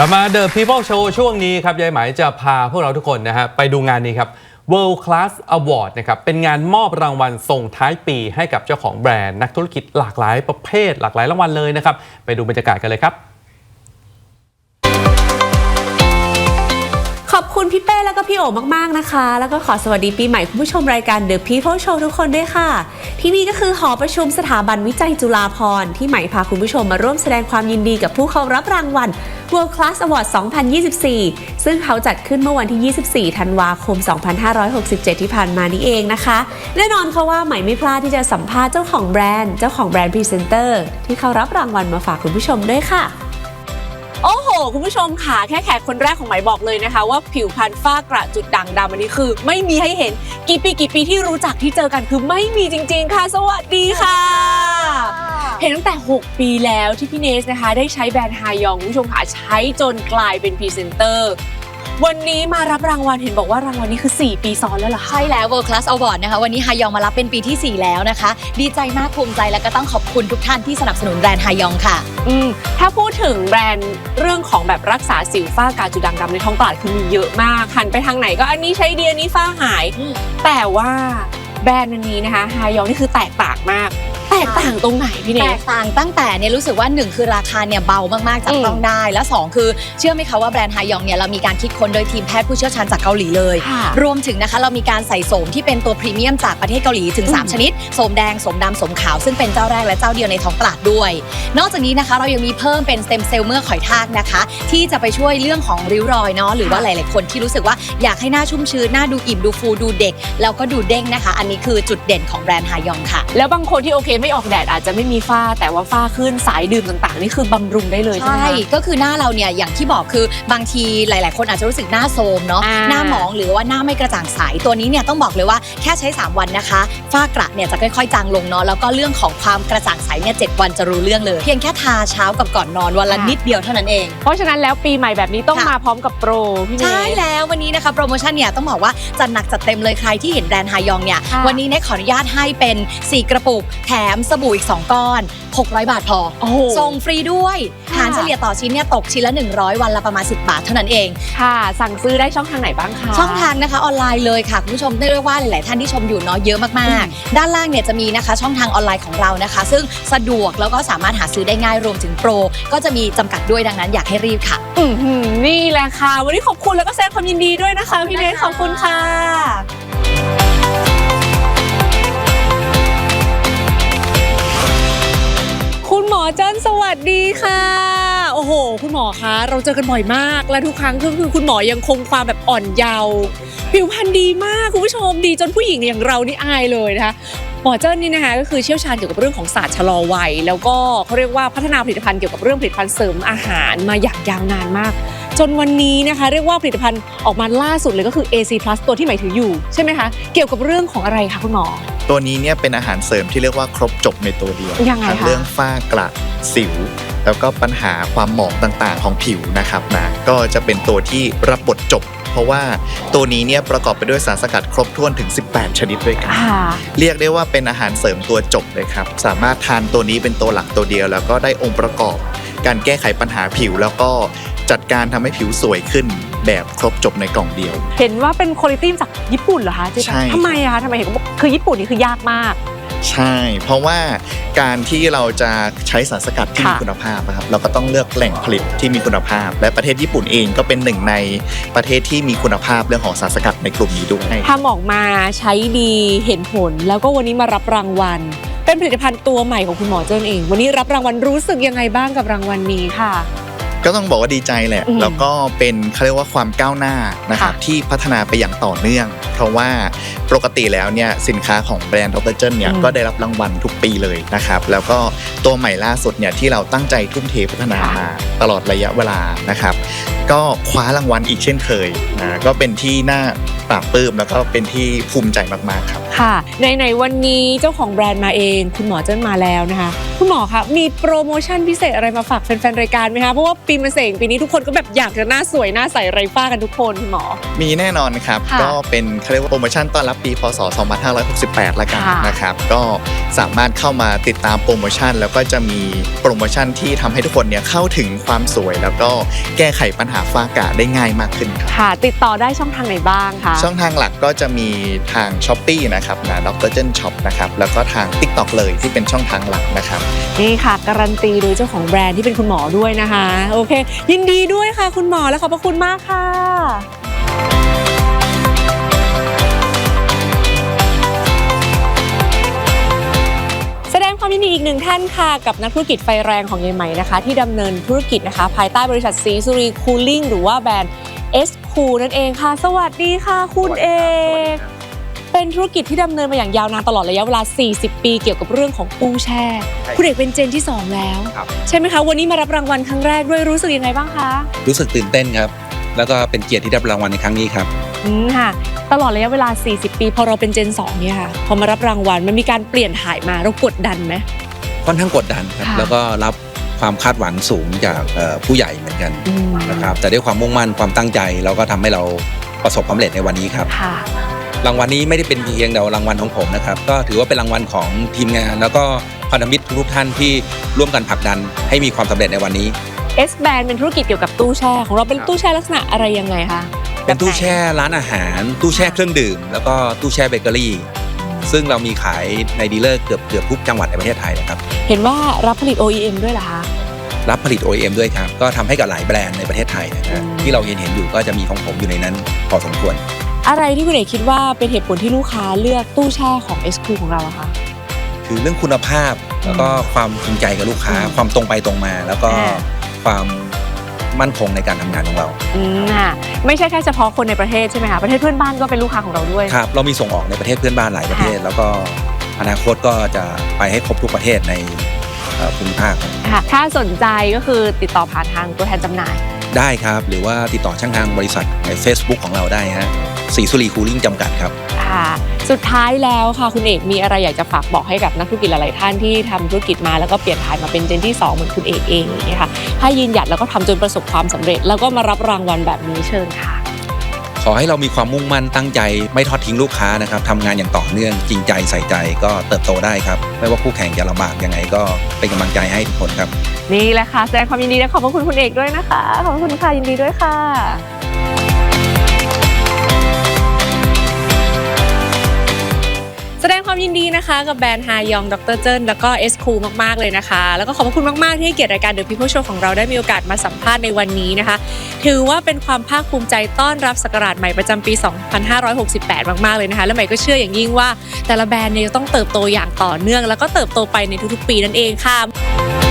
กลับมา The People Show ช่วงนี้ครับ ยายไหมายจะพาพวกเราทุกคนนะฮะไปดูงานนี้ครับ World Class Award นะครับเป็นงานมอบรางวัลส่งท้ายปีให้กับเจ้าของแบรนด์ นักธุรกิจหลากหลายประเภท หลากหลายรางวัลเลยนะครับ ไปดูบรรยากาศกันเลยครับ ขอบคุณพี่เป้แล้วก็พี่โอมากๆนะคะ แล้วก็ขอสวัสดีปีใหม่คุณผู้ชมรายการ The People Show ทุกคนด้วยค่ะ ที่นี่ก็คือหอประชุมสถาบันวิจัยจุฬาภรณ์ที่ใหม่พาคุณผู้ชมมาร่วมแสดงความยินดีกับผู้เข้ารับรางวัล World Class Award 2024 ซึ่งเขาจัดขึ้นเมื่อวันที่ 24 ธันวาคม 2567 ที่ผ่านมานี้เองนะคะ แน่นอนค่ะว่าใหม่ไม่พลาดที่จะสัมภาษณ์เจ้าของแบรนด์ เจ้าของแบรนด์พรีเซนเตอร์ที่เขารับรางวัลมาฝากคุณผู้ชมด้วยค่ะโอ้โห คุณผู้ชมค่ะ แค่แขกคนแรกของไหมบอกเลยนะคะ ว่าผิวพรรณฝ้ากระจุดด่างดำอันนี้คือ ไม่มีให้เห็นกี่ปีกี่ปีที่รู้จักที่เจอกันคือไม่มีจริง ๆ ค่ะ สวัสดีค่ะ เห็นตั้งแต่ 6 ปีแล้วที่พี่เนสนะคะ ได้ใช้แบรนด์ฮายองคุณผู้ชมค่ะ ใช้จนกลายเป็นพรีเซนเตอร์วันนี้มารับรางวัลเห็นบอกว่ารางวัลนี้คือ 4 ปีซ้อนแล้วเหรอคะใช่แล้ว World Class Award นะคะ วันนี้ฮายองมารับเป็นปีที่ 4 แล้วนะคะ ดีใจมากภูมิใจแล้วก็ต้องขอบคุณทุกท่านที่สนับสนุนแบรนด์ฮายองค่ะ อืมถ้าพูดถึงแบรนด์เรื่องของแบบรักษาสิวฝ้ากาจุดด่างดำในท้องตลาดคือมีเยอะมากหันไปทางไหนก็อันนี้ใช้ดีอันนี้ฝ้าหายอืมแต่ว่าแบรนด์อันนี้นะคะฮายองนี่คือแตกต่างมากแต กต่างตรงไหนพี่เนแตสกต่างตั้งแต่เนี่ยรู้สึกว่า 1 คือราคาเนี่ยเบามากๆจับต้องได้ และ 2 คือเชื่อไหมคะว่าแบรนด์ฮายองเนี่ยเรามีการคิดค้นโดยทีมแพทย์ผู้เชี่ยวชาญจากเกาหลีเลยค่ะรวมถึงนะคะเรามีการใส่โสมที่เป็นตัวพรีเมียมจากประเทศเกาหลีถึงอืม3ชนิดโสมแดงโสมดำโสมขาวซึ่งเป็นเจ้าแรกและเจ้าเดียวในท้องตลาดด้วย นอกจากนี้นะคะเรายังมีเพิ่มเป็นสเต็มเซลล์เมื่อกหอยทากนะคะ ที่จะไปช่วยเรื่องของริ้วรอยเนาะหรือว่าหลาย ๆ คนที่รู้สึกว่าอยากให้หน้าชุ่มชื้นหน้าดูอิ่มดูฟูดูเด็กแล้วก็ดูเด้งนะคะ อันนี้คือจุดเด่นของแบรนด์ฮายองค่ะ แล้วบางคนที่โอเคไม่ออกแดดอาจจะไม่มีฝ้า แต่ว่าฝ้าขึ้นสายดื่มต่างๆ นี่คือบำรุงได้เลยใช่ไหมใช่ คะ ก็คือหน้าเราเนี่ยอย่างที่บอกคือบางทีหลาย ๆ คนอาจจะรู้สึกหน้าโทรมเนาะ อ่า หน้าหมองหรือว่าหน้าไม่กระจ่างใส ตัวนี้เนี่ยต้องบอกเลยว่าแค่ใช้ 3 วันนะคะ ฝ้ากระเนี่ยจะค่อย ๆ จางลงเนาะ แล้วก็เรื่องของความกระจ่างใสเนี่ยเจ็ดวันจะรู้เรื่องเลย เพียงแค่ทาเช้ากับก่อนนอนวันละนิดเดียวเท่านั้นเอง เพราะฉะนั้นแล้วปีใหม่แบบนี้ต้องค่ะ มาพร้อมกับโปรพี่เนสใช่แล้ววันนี้นะคะโปรโมชั่นเนี่ยต้องบอกว่าจัดหนักจัดเต็มเลยใครที่เห็นแบรนด์ฮายองเนี่ยค่ะวันนี้เนี่ยขออนุญาตให้เป็น 4 กระปุกแถมสบู่อีก 2 ก้อน 600 บาทพอโอ้โหส่งฟรีด้วย ค่ะ หารเฉลี่ยต่อชิ้นเนี่ยตกชิ้นละ 100 วันละประมาณ 10 บาทเท่านั้นเอง ค่ะ สั่งซื้อได้ช่องทางไหนบ้างคะ ช่องทางนะคะออนไลน์เลยค่ะ คุณผู้ชมเรียกว่าหลาย ๆ ท่านที่ชมอยู่เนาะเยอะมาก ๆ ด้านล่างเนี่ยจะมีนะคะช่องทางออนไลน์ของเรานะคะ ซึ่งสะดวกแล้วก็สามารถหาซื้อได้ง่ายรวมถึงโปร ก็จะมีจำกัดด้วยดังนั้นอยากให้รีบค่ะ อื้อหือนี่แหละค่ะ วันนี้ขอบคุณแล้วก็แสดงความยินดีด้วยนะคะ พี่เนสขอบคุณค่ะ เจิ้นสวัสดีค่ะ โอ้โห คุณหมอคะ เราเจอกันบ่อยมาก และทุกครั้งก็คือคุณหมอยังคงความแบบอ่อนเยาว์ผิวพรรณดีมากคุณผู้ชมดีจนผู้หญิงอย่างเรานี่อายเลยนะคะหมอเจิ้นนี่นะคะก็คือเชี่ยวชาญเกี่ยวกับเรื่องของศาสตร์ชะลอวัย แล้วก็เขาเรียกว่าพัฒนาผลิตภัณฑ์เกี่ยวกับเรื่องผลิตภัณฑ์เสริมอาหารมาอย่างยาวนานมาก จนวันนี้นะคะ เรียกว่าผลิตภัณฑ์ออกมาล่าสุดเลยก็คือ AC Plus ตัวที่ใหม่ถืออยู่ใช่ไหมคะ เกี่ยวกับเรื่องของอะไรคะคุณหมอ ตัวนี้เนี่ยเป็นอาหารเสริมที่เรียกว่าครบจบในตัวเดียวยังไงทั้งคะเรื่องฝ้ากระสิว แล้วก็ปัญหาความหมองต่างๆของผิวนะครับนะก็จะเป็นตัวที่รับบทจบ เพราะว่าตัวนี้เนี่ยประกอบไปด้วยสารสกัดครบถ้วนถึง 18 ชนิดด้วยกัน ค่ะ เรียกได้ว่าเป็นอาหารเสริมตัวจบเลยครับ สามารถทานตัวนี้เป็นตัวหลักตัวเดียว แล้วก็ได้องค์ประกอบ การแก้ไขปัญหาผิว แล้วก็ จัดการทำให้ผิวสวยขึ้น แบบครบจบในกล่องเดียว เห็นว่าเป็นคุณภาพจากญี่ปุ่นเหรอคะเจ๊ใช่ ทำไมอะคะทำไมเห็นบอกคือญี่ปุ่นนี่คือยากมาก ใช่ เพราะว่าการที่เราจะใช้สารสกัดที่ค่ะมีคุณภาพนะครับ เราก็ต้องเลือกแหล่งผลิตที่มีคุณภาพ และประเทศญี่ปุ่นเองก็เป็นหนึ่งในประเทศที่มีคุณภาพเรื่องของสารสกัดในกลุ่มนี้ด้วยทำออกมาใช้ดีเห็นผล แล้วก็วันนี้มารับรางวัล เป็นผลิตภัณฑ์ตัวใหม่ของคุณหมอเจิ้นเอง วันนี้รับรางวัลรู้สึกยังไงบ้างกับรางวัลนี้ค่ะ ก็ต้องบอกว่าดีใจแหละอืมแล้วก็เป็นเขาเรียกว่าความก้าวหน้านะครับค่ะที่พัฒนาไปอย่างต่อเนื่อง เพราะว่าปกติแล้วเนี่ยสินค้าของแบรนด์ดรเจนเนี่ยอืมก็ได้รับรางวัลทุกปีเลยนะครับแล้วก็ตัวใหม่ล่าสุดเนี่ยที่เราตั้งใจทุ่มเทพัฒนามาตลอดระยะเวลานะครับ ก็คว้ารางวัลอีกเช่นเคยนะก็เป็นที่น่าปราบปลื้มแล้วก็เป็นที่ภูมิใจมากๆครับ ค่ะในในๆวันนี้เจ้าของแบรนด์มาเอง คุณหมอเจิ้นมาแล้วนะคะ คุณหมอคะมีโปรโมชั่นพิเศษอะไรมาฝากแฟนๆรายการไหมคะเพราะว่าปีมะเสงปีนี้ทุกคนก็แบบอยากจะหน้าสวยหน้าใสไรฟ้ากันทุกคนคุณหมอ มีแน่นอนครับ ค่ะก็เป็นเขาเรียกว่าโปรโมชั่นต้อนรับปี พศ 2568 ละกันค่ะ นะครับ ก็สามารถเข้ามาติดตามโปรโมชั่น แล้วก็จะมีโปรโมชั่นที่ทำให้ทุกคนเนี่ยเข้าถึงความสวย แล้วก็แก้ไขปัญหาฝ้ากระได้ง่ายมากขึ้นครับ ค่ะติดต่อได้ช่องทางไหนบ้างคะช่องทางหลักก็จะมีทาง s h อ p e e นะครับนะดรเจนช็อปนะครับแล้วก็ทาง TikTok เลยที่เป็นช่องทางหลักนะครับ นี่ค่ะ การันตีโดยเจ้าของแบรนด์ที่เป็นคุณหมอด้วยนะคะ โอเค ยินดีด้วยค่ะคุณหมอและขอบพระคุณมากค่ะ มยินดีอีกหนึ่งท่านค่ะกับนักธุรกิจไฟแรงของยายใหม่นะคะ ที่ดำเนินธุรกิจนะคะ ภายใต้บริษัทสีสุรีคูลิ่งหรือว่าแบรนด์ S คูนั่นเองค่ะ สวัสดีค่ะคุณเอกเป็นธุรกิจที่ดำเนินมาอย่างยาวนานตลอดระยะเวลา 40 ปีเกี่ยวกับเรื่องของตู้แช่ใช่ คุณเอกเป็นเจนที่ 2 แล้วครับใช่ไหมคะ วันนี้มารับรางวัลครั้งแรกด้วยรู้สึกยังไงบ้างคะ รู้สึกตื่นเต้นครับ แล้วก็เป็นเกียรติที่ได้รับรางวัลในครั้งนี้ครับอืมค่ะ ตลอดระยะเวลา 40 ปี พอเราเป็นเจน 2 เนี่ยค่ะ พอมารับรางวัลมันมีการเปลี่ยนถ่ายมาเรากดดันไหม ค่อนข้างกดดันครับค่ะ แล้วก็รับความคาดหวังสูงจากเอ่อผู้ใหญ่เหมือนกันอืมนะครับแต่ด้วยความมุ่งมั่นความตั้งใจเราก็ทำให้เราประสบความสำเร็จในวันนี้ครับ ค่ะ รางวัลนี้ไม่ได้เป็นเพียงแต่รางวัลของผมนะครับ ก็ถือว่าเป็นรางวัลของทีมงาน แล้วก็พันธมิตรทุกๆท่านที่ร่วมกันผลักดันให้มีความสำเร็จในวันนี้ S Band เป็นธุรกิจเกี่ยวกับตู้แช่ของเราเป็นตู้แช่ลักษณะอะไรยังไงคะเป็นตู้แช่ร้านอาหาร ตู้แช่เครื่องดื่ม แล้วก็ตู้แช่เบเกอรี่ ซึ่งเรามีขายในดีลเลอร์เกือบเกือบทุกจังหวัดในประเทศไทยนะครับ เห็นว่ารับผลิต OEM ด้วยเหรอคะ รับผลิต OEM ด้วยครับ ก็ทำให้กับหลายแบรนด์ในประเทศไทยนะฮะอืมที่เราเห็นเห็นอยู่ก็จะมีของผมอยู่ในนั้นพอสมควร อะไรที่คุณเอกคิดว่าเป็นเหตุผลที่ลูกค้าเลือกตู้แช่ของ S Cool ของเราอะคะคือเรื่องคุณภาพแล้วก็ความจริงใจกับลูกค้าอืมความตรงไปตรงมา แล้วก็อ่าความ มั่นคงในการทำงานของเรา อืมค่ะไม่ใช่แค่เฉพาะคนในประเทศใช่ไหมคะประเทศเพื่อนบ้านก็เป็นลูกค้าของเราด้วย ครับ เรามีส่งออกในประเทศเพื่อนบ้านหลายประเทศ แล้วก็อนาคตก็จะไปให้ครบทุกประเทศในเอ่อภูมิภาคค่ะ ถ้าสนใจก็คือติดต่อผ่านทางตัวแทนจำหน่าย ได้ครับ หรือว่าติดต่อช่างทางบริษัทใน Facebook ของเราได้ฮะสีสุรีคูลิ่งจำกัดครับ ค่ะ สุดท้ายแล้วค่ะคุณเอกมีอะไรอยากจะฝากบอกให้กับนักธุรกิจหลายๆท่านที่ทำธุรกิจมาแล้วก็เปลี่ยนถ่ายมาเป็นเจนที่ 2 เหมือนคุณเอกเองอย่างเงี้ยค่ะให้ยืนหยัดแล้วก็ทำจนประสบความสำเร็จ แล้วก็มารับรางวัลแบบนี้เชิญค่ะ ขอให้เรามีความมุ่งมั่นตั้งใจไม่ทอดทิ้งลูกค้านะครับทำงานอย่างต่อเนื่องจริงใจใส่ใจก็เติบโตได้ครับไม่ว่าคู่แข่งจะลำบากยังไงก็เป็นกำลังใจให้ทุกคนครับนี่แหละค่ะแสดงความยินดีและขอบพระคุณคุณเอกด้วยนะคะขอบพระคุณค่ะยินดีด้วยค่ะ นะคะ กับแบรนด์ฮายองดรเจิ้นแล้วก็เอสคูมากๆเลยนะคะ แล้วก็ขอบคุณมาก ๆ ที่ให้เกียรติรายการ The People Show ของเราได้มีโอกาสมาสัมภาษณ์ในวันนี้นะคะ ถือว่าเป็นความภาคภูมิใจต้อนรับศักราชใหม่ประจำปี 2568 มาก ๆ เลยนะคะ และใหม่ก็เชื่ออย่างยิ่งว่า แต่ละแบรนด์เนี่ยจะต้องเติบโตอย่างต่อเนื่อง แล้วก็เติบโตไปในทุกๆ ปีนั่นเองค่ะ